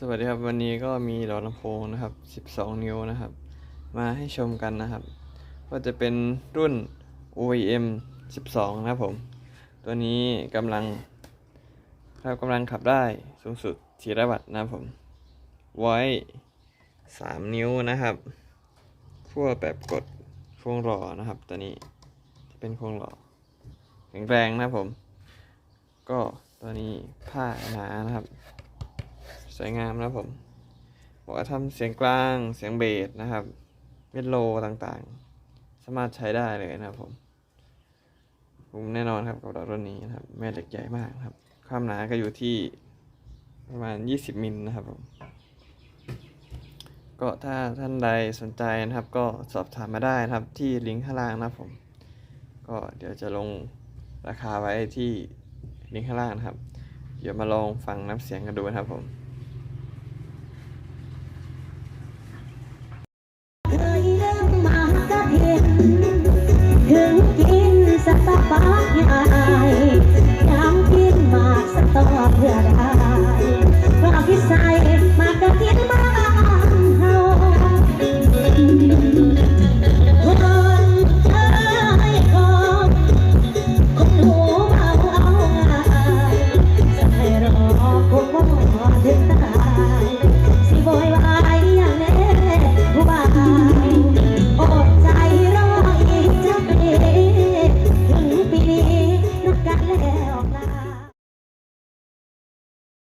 สวัสดีครับวันนี้ก็มีหลอดลำโพงนะครับ 12 นิ้วนะครับ มาให้ชมกันนะครับ ก็จะเป็นรุ่น OEM 12 นะครับผม ตัวนี้กำลังเรากำลังขับได้สูงสุด400วัตนะครับผม ไว้ 3 นิ้วนะครับขั้วแบบกดโครงหล่อนะครับ ตัวนี้จะเป็นโครงหล่อแข็งแรงนะครับผม ก็ตัวนี้ผ้าหนานะครับ สวยงามนะครับผมบอกว่าทำเสียงกลางเสียงเบสนะครับเมโลต่างๆ สามารถใช้ได้เลยนะครับผมผมแน่นอนครับกับดอกรุ่นนี้นะครับ แม่เหล็กใหญ่มากครับ ความหนาก็อยู่ที่ประมาณ 20 มิลนะครับผม ก็ถ้าท่านใดสนใจนะครับ ก็สอบถามมาได้นะครับ ที่ลิงก์ข้างล่างนะครับผม ก็เดี๋ยวจะลงราคาไว้ที่ลิงก์ข้างล่างนะครับ เดี๋ยวมาลองฟังน้ำเสียงกันดูนะครับผม ฟ้าใหญ่น้ำกินมากสตอเพื่อได้ก็เอาที่ใส่มากระเทียมมา